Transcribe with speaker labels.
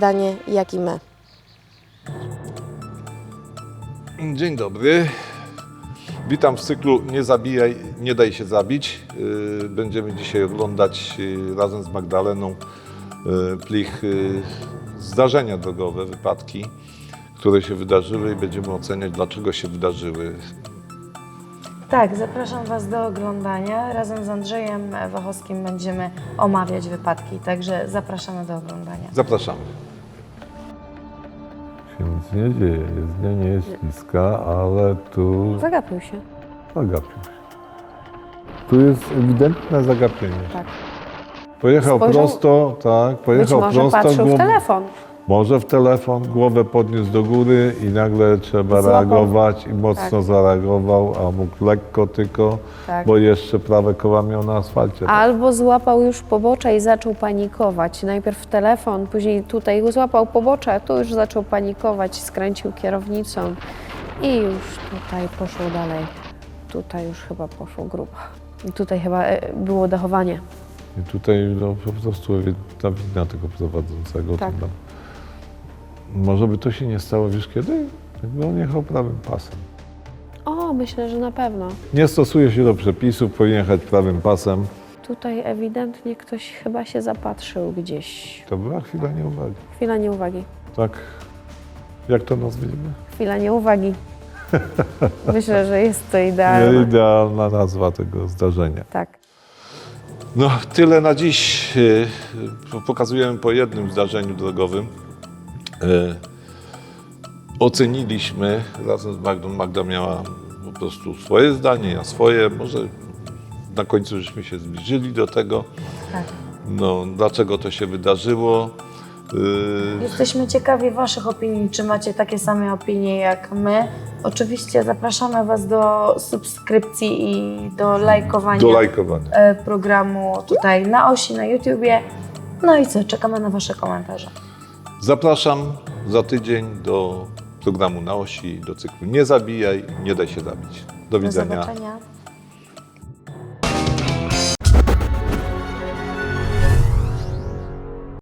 Speaker 1: danie, jak i my.
Speaker 2: Dzień dobry. Witam w cyklu Nie zabijaj, nie daj się zabić. Yy, Będziemy dzisiaj oglądać yy, razem z Magdaleną yy, plich zdarzenia drogowe, wypadki, które się wydarzyły i będziemy oceniać, dlaczego się wydarzyły.
Speaker 3: Tak, zapraszam Was do oglądania. Razem z Andrzejem Wachowskim będziemy omawiać wypadki, także zapraszamy do oglądania.
Speaker 2: Zapraszamy.
Speaker 4: się nic nie dzieje. Jezdnia nie jest śliska, ale tu
Speaker 1: Zagapił się.
Speaker 4: zagapił się. Tu jest ewidentne zagapienie.
Speaker 1: Tak.
Speaker 4: Pojechał
Speaker 1: Spojrzał-
Speaker 4: prosto, tak,
Speaker 1: Być
Speaker 4: pojechał
Speaker 1: może
Speaker 4: prosto.
Speaker 1: patrzył w telefon.
Speaker 4: Może w telefon, głowę podniósł do góry i nagle trzeba
Speaker 1: Złapał.
Speaker 4: reagować i mocno
Speaker 1: Tak.
Speaker 4: zareagował, a mógł lekko tylko,
Speaker 1: Tak.
Speaker 4: bo jeszcze prawe koła miał na asfalcie.
Speaker 5: Albo złapał już pobocze i zaczął panikować. Najpierw telefon, później tutaj złapał pobocze, tu już zaczął panikować, skręcił kierownicą i już tutaj poszło dalej. Tutaj już chyba poszło grubo. I tutaj chyba e, było dachowanie.
Speaker 4: I tutaj no, po prostu ta wina tego prowadzącego.
Speaker 5: Tak.
Speaker 4: to tam- Może by to się nie stało, wiesz kiedy? Jakby on jechał prawym pasem.
Speaker 5: O, myślę, że na pewno.
Speaker 4: Nie stosuje się do przepisów, powinien jechać prawym pasem.
Speaker 5: Tutaj ewidentnie ktoś chyba się zapatrzył gdzieś.
Speaker 4: To była chwila nieuwagi.
Speaker 5: Chwila nieuwagi.
Speaker 4: Tak, jak to nazwiemy?
Speaker 5: Chwila nieuwagi. Myślę, że jest to idealne.
Speaker 4: Idealna nazwa tego zdarzenia.
Speaker 5: Tak.
Speaker 2: No, tyle na dziś. Yy, Pokazujemy po jednym zdarzeniu drogowym. Yy, Oceniliśmy razem z Magdą. Magda miała po prostu swoje zdanie, ja swoje. Może na końcu żeśmy się zbliżyli do tego.
Speaker 3: Tak.
Speaker 2: No, dlaczego to się wydarzyło. Yy,
Speaker 3: Jesteśmy ciekawi Waszych opinii, czy macie takie same opinie jak my. Oczywiście zapraszamy Was do subskrypcji i do lajkowania
Speaker 2: Do lajkowania.
Speaker 3: e, programu tutaj na osi, na YouTubie. No i co, czekamy na Wasze komentarze.
Speaker 2: Zapraszam za tydzień do programu na osi, do cyklu Nie zabijaj, nie daj się zabić. Do
Speaker 3: Do
Speaker 2: widzenia.
Speaker 3: zobaczenia.